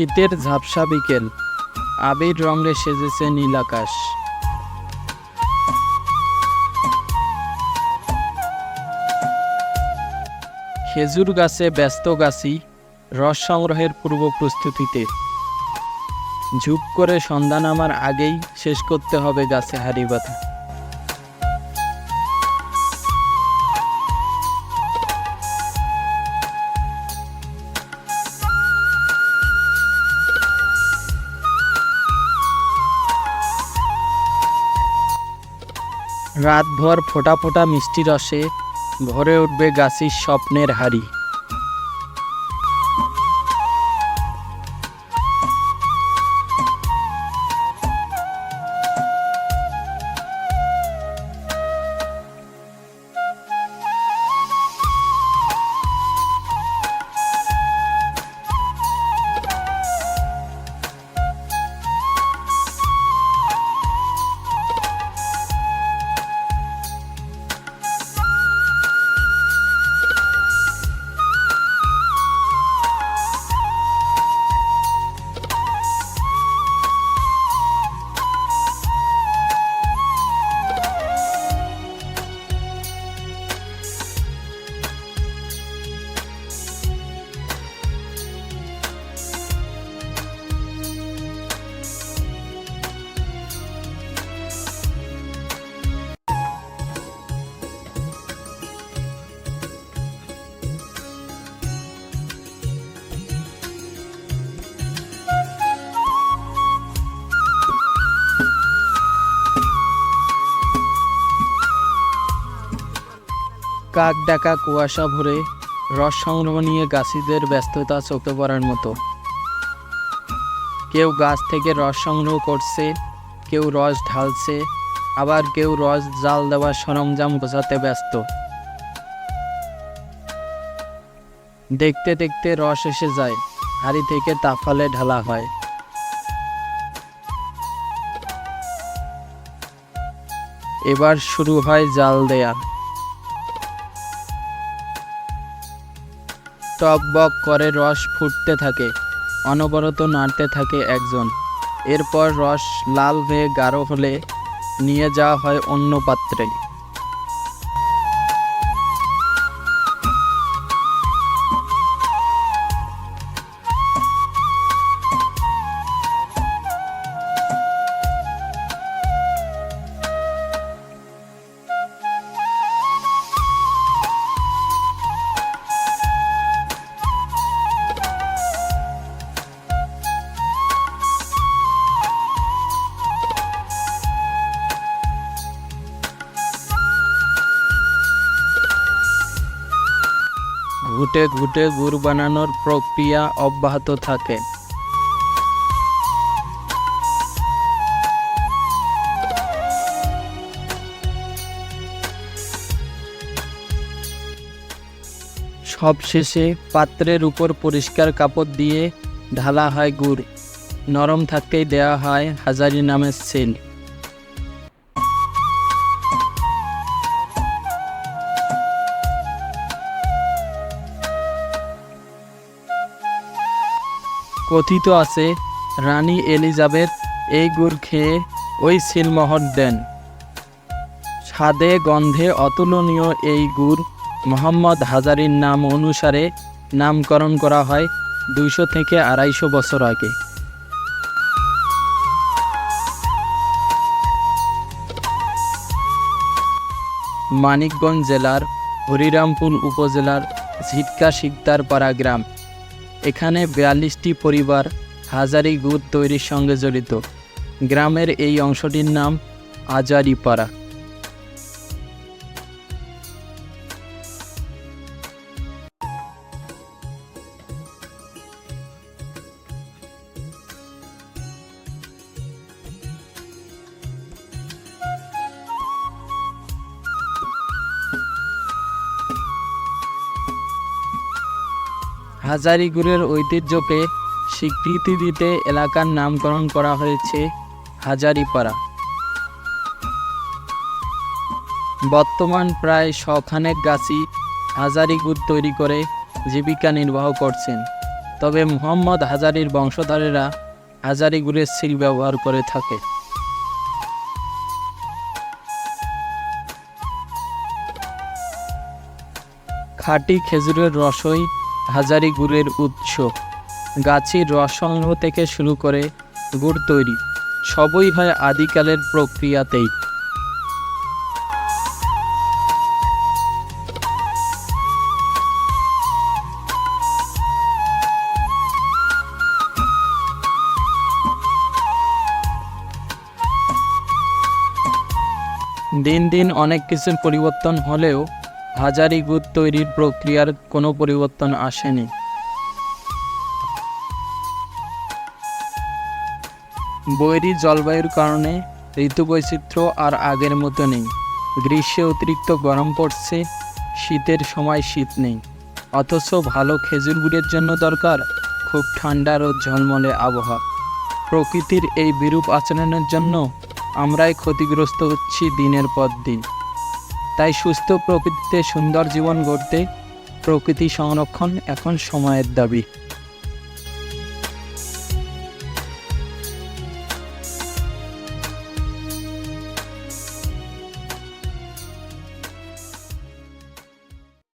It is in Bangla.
শীতের ঝাপসা বিকেল। আবির রঙে সেজেছে নীল আকাশ। খেজুর গাছে ব্যস্ত গাছি, রস সংগ্রহের পূর্ব প্রস্তুতিতে। ঝুপ করে সন্ধান আমার আগেই শেষ করতে হবে গাছে হাড়ি বাঁধা। রাতভর ফোটা ফোটা মিষ্টি রসে ভরে উঠবে গাছির স্বপ্নের হাড়ি। কাক ডাকা কুয়াশা ভরে রস সংগ্রহ নিয়ে গাছিদের ব্যস্ততা চোখে পড়ার মতো। কেউ গাছ থেকে রস সংগ্রহ করছে, কেউ রস ঢালছে, আবার কেউ রস জাল দেওয়ার সরঞ্জাম বোঝাতে ব্যস্ত। দেখতে দেখতে রস এসে যায়, হাড়ি থেকে তাফালে ঢালা হয়। এবার শুরু হয় জাল দেয়া। টক বক করে রস ফুটতে থাকে, অনবরত নাড়তে থাকে একজন। এরপর রস লাল হয়ে গাঢ় হলে নিয়ে যাওয়া হয় অন্য পাত্রে। ঘুটে ঘুটে গুড় বানানোর প্রক্রিয়া অব্যাহত থাকে। সবশেষে পাত্রের উপর পরিষ্কার কাপড় দিয়ে ঢালা হয় গুড়। নরম থাকতেই দেওয়া হয় হাজারি নামের সেল কথিত আছে, রানী এলিজাবেথ এই গুড় খেয়ে ওই সিলমোহর দেন। স্বাদে, গন্ধে অতুলনীয় এই গুড় মোহাম্মদ হাজারির নাম অনুসারে নামকরণ করা হয় দুইশো থেকে আড়াইশো বছর আগে। মানিকগঞ্জ জেলার হরিরামপুর উপজেলার ঝিটকা শিকদারপাড়া গ্রাম। এখানে বিয়াল্লিশটি পরিবার হাজারি গুড় তৈরির সঙ্গে জড়িত। গ্রামের এই অংশটির নাম আজারিপাড়া। হাজারি গুড়ের ঐতিহ্যকে স্বীকৃতি দিতে এলাকার নামকরণ করা হয়েছে হাজারিপাড়া। বর্তমান প্রায় শখানেক গাছি হাজারিগুড় তৈরি করে জীবিকা নির্বাহ করছেন। তবে মোহাম্মদ হাজারির বংশধরেরা হাজারি গুড়ের সিল ব্যবহার করে থাকে। খাঁটি খেজুরের রসই হাজারি গুড়ের উৎস। গাছের রস সংগ্রহ থেকে শুরু করে গুড় তৈরি, সবই হয় আদিকালের প্রক্রিয়াতেই। দিন দিন অনেক কিছুর পরিবর্তন হলেও হাজারি গুড় তৈরির প্রক্রিয়ার কোনো পরিবর্তন আসেনি। বৈরী জলবায়ুর কারণে ঋতু বৈচিত্র্য আর আগের মতো নেই। গ্রীষ্মে অতিরিক্ত গরম পড়ছে, শীতের সময় শীত নেই। অথচ ভালো খেজুর গুড়ের জন্য দরকার খুব ঠান্ডার ও ঝলমলে আবহাওয়া। প্রকৃতির এই বিরূপ আচরণের জন্য আমরাই ক্ষতিগ্রস্ত হচ্ছি দিনের পর দিন। তাই সুস্থ প্রকৃতিতে সুন্দর জীবন গড়তে প্রকৃতি সংরক্ষণ এখন সময়ের দাবি।